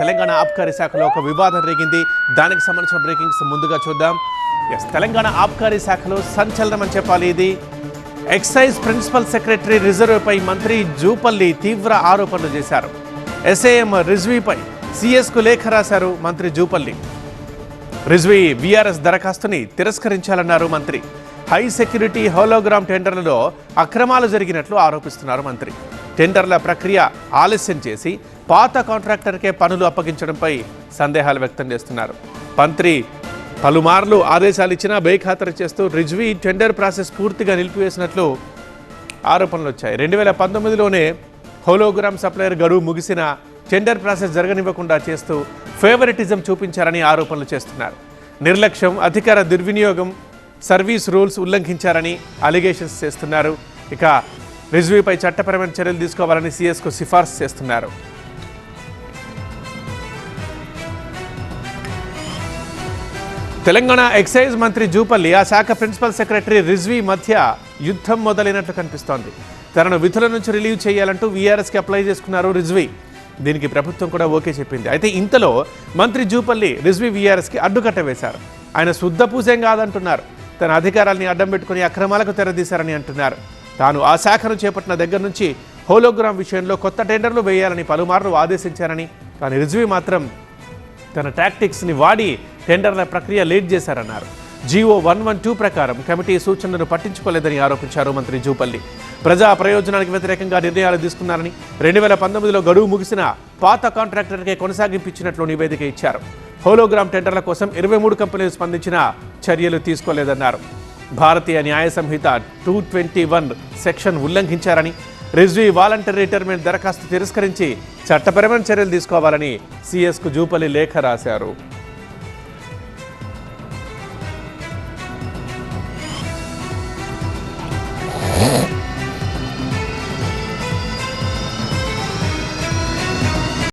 తెలంగాణ ఆబ్కారీ శాఖలో ఒక వివాదం రేగింది. దానికి సంబంధించిన బ్రేకింగ్స్ ముందుగా చూద్దాం. ఎస్ తెలంగాణ ఆబ్కారీ శాఖలో సంచలనం అని చెప్పాలి ఇది. ఎక్సైజ్ ప్రిన్సిపల్ సెక్రటరీ రిజర్వ్పై మంత్రి జూపల్లి తీవ్ర ఆరోపణలు చేశారు. ఎస్ఏఎం రిజ్వీపై సిఎస్కు లేఖ రాశారు మంత్రి జూపల్లి. రిజ్వీ బీఆర్ఎస్ దరఖాస్తుని తిరస్కరించాలన్నారు మంత్రి. హై సెక్యూరిటీ హోలోగ్రామ్ టెండర్లలో అక్రమాలు జరిగినట్లు ఆరోపిస్తున్నారు మంత్రి. టెండర్ల ప్రక్రియ ఆలస్యం చేసి పాత కాంట్రాక్టర్కే పనులు అప్పగించడంపై సందేహాలు వ్యక్తం చేస్తున్నారు. మంత్రి పలుమార్లు ఆదేశాలు ఇచ్చినా బేఖాతరు చేస్తూ రిజ్వీ టెండర్ ప్రాసెస్ పూర్తిగా నిలిపివేసినట్లు ఆరోపణలు వచ్చాయి. రెండు వేల పంతొమ్మిదిలోనే హోలోగ్రామ్ సప్లయర్ గడువు ముగిసిన టెండర్ ప్రాసెస్ జరగనివ్వకుండా చేస్తూ ఫేవరెటిజం చూపించారని ఆరోపణలు చేస్తున్నారు. నిర్లక్ష్యం అధికార దుర్వినియోగం సర్వీస్ రూల్స్ ఉల్లంఘించారని అలిగేషన్స్ చేస్తున్నారు. ఇక రిజ్వీపై చట్టపరమైన చర్యలు తీసుకోవాలని సిఎస్కు సిఫార్సు చేస్తున్నారు. తెలంగాణ ఎక్సైజ్ మంత్రి జూపల్లి ఆ శాఖ ప్రిన్సిపల్ సెక్రటరీ రిజ్వీ మధ్య యుద్ధం మొదలైనట్లు కనిపిస్తోంది. తనను విధుల నుంచి రిలీవ్ చేయాలంటూ వీఆర్ఎస్కి అప్లై చేసుకున్నారు రిజ్వీ. దీనికి ప్రభుత్వం కూడా ఓకే చెప్పింది. అయితే ఇంతలో మంత్రి జూపల్లి రిజ్వీ వీఆర్ఎస్కి అడ్డుకట్ట వేశారు. ఆయన శుద్ధ పూసేం కాదంటున్నారు. తన అధికారాల్ని అడ్డం పెట్టుకుని అక్రమాలకు తెరదీశారని అంటున్నారు. తాను ఆ శాఖను చేపట్టిన దగ్గర నుంచి హోలోగ్రామ్ విషయంలో కొత్త టెండర్లు వేయాలని పలుమార్లు ఆదేశించారని కానీ రిజ్వీ మాత్రం తన టాక్టిక్స్ని వాడి టెండర్ల ప్రక్రియ లేట్ చేశారన్నారు. జీవో వన్ వన్ టూ ప్రకారం కమిటీ సూచనలను పట్టించుకోలేదని ఆరోపించారు మంత్రి జూపల్లి. ప్రజా ప్రయోజనానికి వ్యతిరేకంగా నిర్ణయాలు తీసుకున్నారని రెండు వేల పంతొమ్మిదిలో గడువు ముగిసిన పాత కాంట్రాక్టర్కే కొనసాగింపించినట్లు నివేదిక ఇచ్చారు. హోలోగ్రామ్ టెండర్ల కోసం ఇరవై మూడు కంపెనీలు స్పందించిన చర్యలు తీసుకోలేదన్నారు. Bharatiya Nyaya Sanhita two twenty one section ఉల్లంఘించారని Rizvi voluntary retirement దరఖాస్తు తిరస్కరించి చట్టపరమైన చర్యలు తీసుకోవాలని సిఎస్కు జూపల్లి లేఖ రాశారు.